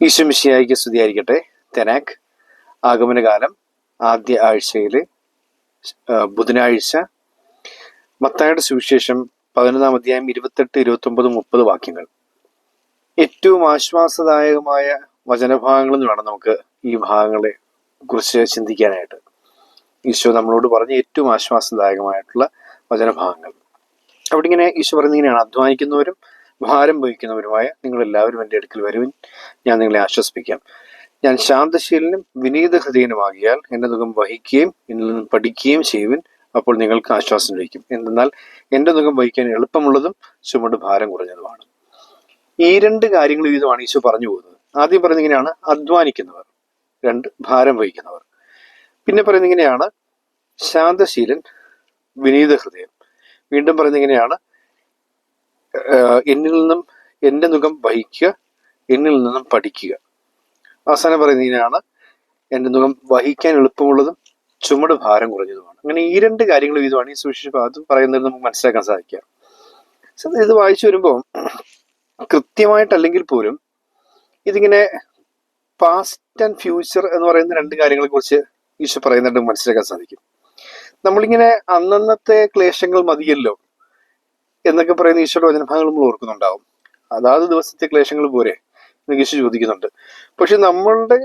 ഈശ്വമിഷിയായിക്ക് സ്തുതിയായിരിക്കട്ടെ. തെനാക്ക് ആഗമനകാലം ആദ്യ ആഴ്ചയിൽ ബുധനാഴ്ച. മത്തായുടെ സുവിശേഷം പതിനൊന്നാം അധ്യായം ഇരുപത്തെട്ട് ഇരുപത്തൊമ്പത് മുപ്പത് വാക്യങ്ങൾ. ഏറ്റവും ആശ്വാസദായകമായ വചനഭാഗങ്ങൾ എന്ന് വേണം നമുക്ക് ഈ ഭാഗങ്ങളെ കുറിച്ച് ചിന്തിക്കാനായിട്ട്. ഈശോ നമ്മളോട് പറഞ്ഞ ഏറ്റവും ആശ്വാസദായകമായിട്ടുള്ള വചനഭാഗങ്ങൾ. അവിടെ ഇങ്ങനെ ഈശോ പറയുന്നത് ഇങ്ങനെയാണ്. അധ്വാനിക്കുന്നവരും ഭാരം വഹിക്കുന്നവരുമായ നിങ്ങൾ എല്ലാവരും എന്റെ അടുക്കൽ വരുവിൻ. ഞാൻ നിങ്ങളെ ആശ്വസിപ്പിക്കാം. ഞാൻ ശാന്തശീലനും വിനീത ഹൃദയനുമാകിയാൽ എന്റെ മുഖം വഹിക്കുകയും എന്നിൽ നിന്നും പഠിക്കുകയും ചെയ്യുവിൻ. അപ്പോൾ നിങ്ങൾക്ക് ആശ്വാസം ലഭിക്കും. എന്തെന്നാൽ എന്റെ മുഖം വഹിക്കാൻ എളുപ്പമുള്ളതും ചുമട് ഭാരം കുറഞ്ഞതുമാണ്. ഈ രണ്ട് കാര്യങ്ങൾ വീതമാണ് ഈശോ പറഞ്ഞു പോകുന്നത്. ആദ്യം പറയുന്നത് ഇങ്ങനെയാണ് അധ്വാനിക്കുന്നവർ. രണ്ട് ഭാരം വഹിക്കുന്നവർ. പിന്നെ പറയുന്നത് ഇങ്ങനെയാണ് ശാന്തശീലൻ വിനീത ഹൃദയം വീണ്ടും പറയുന്നത് ഇങ്ങനെയാണ് എന്നിൽ നിന്നും എന്റെ മുഖം വഹിക്കുക എന്നിൽ നിന്നും പഠിക്കുക. അവസാനം പറയുന്നതിനാണ് എന്റെ മുഖം വഹിക്കാൻ എളുപ്പമുള്ളതും ചുമട് ഭാരം കുറഞ്ഞതുമാണ്. അങ്ങനെ ഈ രണ്ട് കാര്യങ്ങൾ വീതമാണ് ഈ സുവിശേഷ ഭാഗത്ത് പറയുന്നത് നമുക്ക് മനസ്സിലാക്കാൻ സാധിക്കുക. ഇത് വായിച്ചു വരുമ്പോൾ കൃത്യമായിട്ടല്ലെങ്കിൽ പോലും ഇതിങ്ങനെ പാസ്റ്റ് ആൻഡ് ഫ്യൂച്ചർ എന്ന് പറയുന്ന രണ്ട് കാര്യങ്ങളെ കുറിച്ച് ഈശോ പറയുന്നുണ്ട് മനസ്സിലാക്കാൻ സാധിക്കും. നമ്മളിങ്ങനെ അന്നന്നത്തെ ക്ലേശങ്ങൾ മതിയല്ലോ. എന്നൊക്കെ പറയുന്ന ഈശോയുടെ വചനഭാഗങ്ങൾ നമ്മൾ ഓർക്കുന്നുണ്ടാവും. അതാത് ദിവസത്തെ ക്ലേശങ്ങൾ പോരെ എന്ന് ഈശോ ചോദിക്കുന്നുണ്ട്. പക്ഷെ നമ്മളുടെ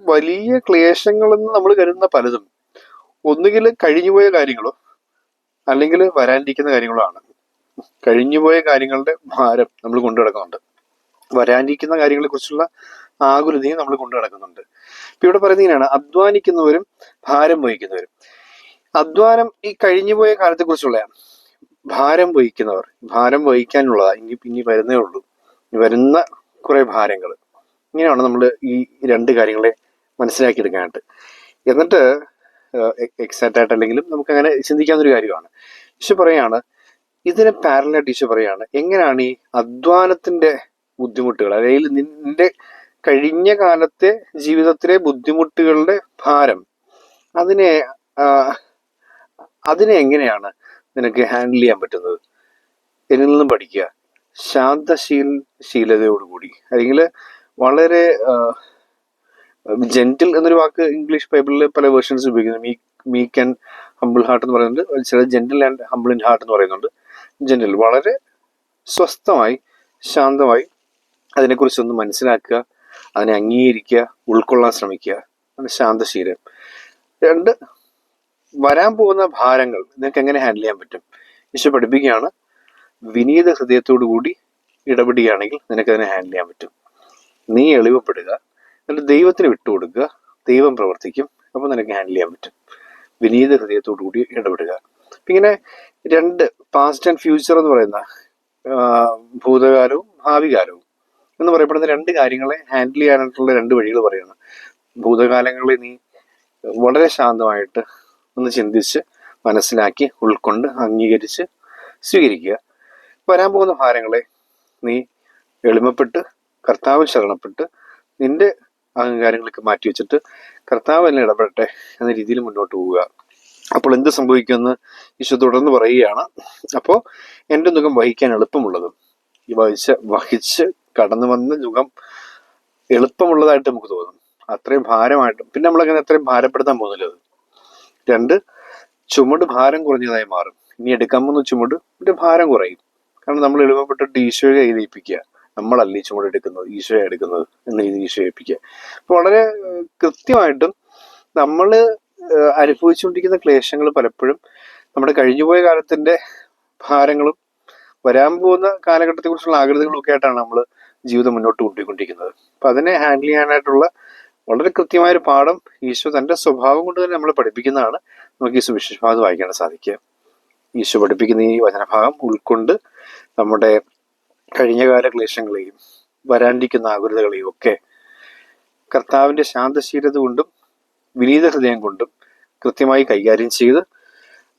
വലിയ ക്ലേശങ്ങളെന്ന് നമ്മൾ കരുതുന്ന പലതും ഒന്നുകിൽ കഴിഞ്ഞുപോയ കാര്യങ്ങളോ അല്ലെങ്കിൽ വരാനിരിക്കുന്ന കാര്യങ്ങളോ ആണ് കഴിഞ്ഞുപോയ കാര്യങ്ങളുടെ ഭാരം നമ്മൾ കൊണ്ടു കിടക്കുന്നുണ്ട് വരാനിരിക്കുന്ന കാര്യങ്ങളെ കുറിച്ചുള്ള ആകുലതയും നമ്മൾ കൊണ്ടു നടക്കുന്നുണ്ട്. ഇപ്പൊ ഇവിടെ പറയുന്നത് ഇങ്ങനെയാണ്. അധ്വാനിക്കുന്നവരും ഭാരം വഹിക്കുന്നവരും. അധ്വാനം ഈ കഴിഞ്ഞുപോയ കാലത്തെ കുറിച്ചുള്ളതാണ് ഭാരം വഹിക്കുന്നവർ ഭാരം വഹിക്കാനുള്ളതാ ഇനി ഇനി വരുന്നേ ഉള്ളൂ. ഇനി വരുന്ന കുറെ ഭാരങ്ങൾ. ഇങ്ങനെയാണ് നമ്മൾ ഈ രണ്ട് കാര്യങ്ങളെ മനസ്സിലാക്കിയെടുക്കാനായിട്ട്. എന്നിട്ട് എക്സാക്റ്റ് ആയിട്ട് അല്ലെങ്കിലും നമുക്ക് അങ്ങനെ ചിന്തിക്കാവുന്നൊരു കാര്യമാണ്. ഈശോ പറയാണ് ഇതിന് പാരലായിട്ട് ഈശോ പറയാണ് എങ്ങനെയാണ് ഈ അധ്വാനത്തിന്റെ ബുദ്ധിമുട്ടുകൾ അല്ലെങ്കിൽ നിന്റെ കഴിഞ്ഞ കാലത്തെ ജീവിതത്തിലെ ബുദ്ധിമുട്ടുകളുടെ ഭാരം അതിനെ അതിനെ എങ്ങനെയാണ് നിനക്ക് ഹാൻഡിൽ ചെയ്യാൻ പറ്റുന്നത്. എന്നിൽ നിന്നും പഠിക്കുക. ശാന്തശീൽ ശീലതയോടുകൂടി. അല്ലെങ്കിൽ വളരെ ജെന്റിൽ എന്നൊരു വാക്ക് ഇംഗ്ലീഷ് ബൈബിളിൽ പല വേർഷൻസ് ഉപയോഗിക്കുന്നു. Me meek and humble heart എന്ന് പറയുന്നുണ്ട്. ചില gentle and humble in heart എന്ന് പറയുന്നുണ്ട്. ജെന്റിൽ വളരെ സ്വസ്ഥമായി ശാന്തമായി അതിനെക്കുറിച്ചൊന്ന് മനസ്സിലാക്കുക. അതിനെ അംഗീകരിക്കുക ഉൾക്കൊള്ളാൻ ശ്രമിക്കുക. ആണ് ശാന്തശീലം. രണ്ട് വരാൻ പോകുന്ന ഭാരങ്ങൾ നിങ്ങൾക്ക് എങ്ങനെ ഹാൻഡിൽ ചെയ്യാൻ പറ്റും? ഈശോ പഠിപ്പിക്കുകയാണ് വിനീത ഹൃദയത്തോടു കൂടി ഇടപെടുകയാണെങ്കിൽ നിനക്ക് അതിനെ ഹാൻഡിൽ ചെയ്യാൻ പറ്റും. നീ എളിവപ്പെടുക എന്നിട്ട് ദൈവത്തിന് വിട്ടുകൊടുക്കുക ദൈവം പ്രവർത്തിക്കും അപ്പോൾ നിനക്ക് ഹാൻഡിൽ ചെയ്യാൻ പറ്റും. വിനീത ഹൃദയത്തോടു കൂടി ഇടപെടുക. ഇങ്ങനെ രണ്ട് പാസ്റ്റ് ആൻഡ് ഫ്യൂച്ചർ എന്ന് പറയുന്ന ഭൂതകാലവും ഭാവികാലവും എന്ന് പറയപ്പെടുന്ന രണ്ട് കാര്യങ്ങളെ ഹാൻഡിൽ ചെയ്യാനായിട്ടുള്ള രണ്ട് വഴികൾ പറയുന്നു ഭൂതകാലങ്ങളെ നീ വളരെ ശാന്തമായിട്ട് ഒന്ന് ചിന്തിച്ച് മനസ്സിലാക്കി ഉൾക്കൊണ്ട് അംഗീകരിച്ച് സ്വീകരിക്കുക. വരാൻ പോകുന്ന ഭാരങ്ങളെ നീ എളിമപ്പെട്ട് കർത്താവിൽ ശരണപ്പെട്ട് നിന്റെ അഹങ്കാരങ്ങളൊക്കെ മാറ്റി വെച്ചിട്ട് കർത്താവ് എന്നെ ഇടപെടട്ടെ എന്ന രീതിയിൽ മുന്നോട്ട് പോവുക. അപ്പോൾ എന്ത് സംഭവിക്കുമെന്ന് ഈശോ തുടർന്ന് പറയുകയാണ്. അപ്പോൾ എന്റെ മുഖം വഹിക്കാൻ എളുപ്പമുള്ളതും. ഈ വഹിച്ച വഹിച്ച് കടന്നു വന്ന മുഖം എളുപ്പമുള്ളതായിട്ട് നമുക്ക് തോന്നും. അത്രയും ഭാരമായിട്ട് പിന്നെ നമ്മളങ്ങനെ അത്രയും ഭാരപ്പെടുത്താൻ പോകുന്നില്ല രണ്ട് ചുമട് ഭാരം കുറഞ്ഞതായി മാറും. ഇനി എടുക്കാൻ പോകുന്ന ചുമട് ഭാരം കുറയും. കാരണം നമ്മൾ എളുപ്പപ്പെട്ടിട്ട് ഈശോയെ കയ്യിലേൽപ്പിക്കുക നമ്മളല്ല ഈ ചുമട് എടുക്കുന്നത് ഈശോയെ എടുക്കുന്നത് എന്ന രീതിയിൽ ഈശോയെ ഏൽപ്പിക്കുക അപ്പൊ വളരെ കൃത്യമായിട്ടും നമ്മൾ അനുഭവിച്ചുകൊണ്ടിരിക്കുന്ന ക്ലേശങ്ങൾ പലപ്പോഴും നമ്മുടെ കഴിഞ്ഞുപോയ കാലത്തിന്റെ ഭാരങ്ങളും വരാൻ പോകുന്ന കാലഘട്ടത്തെ കുറിച്ചുള്ള ആഗ്രഹങ്ങളും ഒക്കെ ആയിട്ടാണ് നമ്മൾ ജീവിതം മുന്നോട്ട് കൊണ്ടുപോയിക്കൊണ്ടിരിക്കുന്നത്. അപ്പൊ അതിനെ ഹാൻഡിൽ ചെയ്യാനായിട്ടുള്ള വളരെ കൃത്യമായ ഒരു പാഠം ഈശോ തന്റെ സ്വഭാവം കൊണ്ട് തന്നെ നമ്മളെ പഠിപ്പിക്കുന്നതാണ്. നമുക്ക് ഈ സുവിശേഷഭാഗം വായിക്കാൻ സാധിക്കുക. ഈശോ പഠിപ്പിക്കുന്ന ഈ വചനഭാഗം ഉൾക്കൊണ്ട് നമ്മുടെ കഴിഞ്ഞകാല ക്ലേശങ്ങളെയും വരാണ്ടിരിക്കുന്ന ആകുലതകളെയും ഒക്കെ കർത്താവിന്റെ ശാന്തശീലത കൊണ്ടും വിനീത ഹൃദയം കൊണ്ടും കൃത്യമായി കൈകാര്യം ചെയ്ത്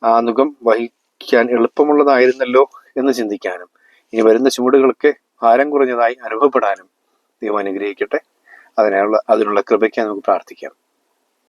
ആ മുഖം വഹിക്കാൻ എളുപ്പമുള്ളതായിരുന്നല്ലോ എന്ന് ചിന്തിക്കാനും ഇനി വരുന്ന ചൂടുകളൊക്കെ ഭാരം കുറഞ്ഞതായി അനുഭവപ്പെടാനും ദൈവം അനുഗ്രഹിക്കട്ടെ. അതിനുള്ള അതിനുള്ള കൃപയ്ക്കായി നമുക്ക് പ്രാർത്ഥിക്കാം.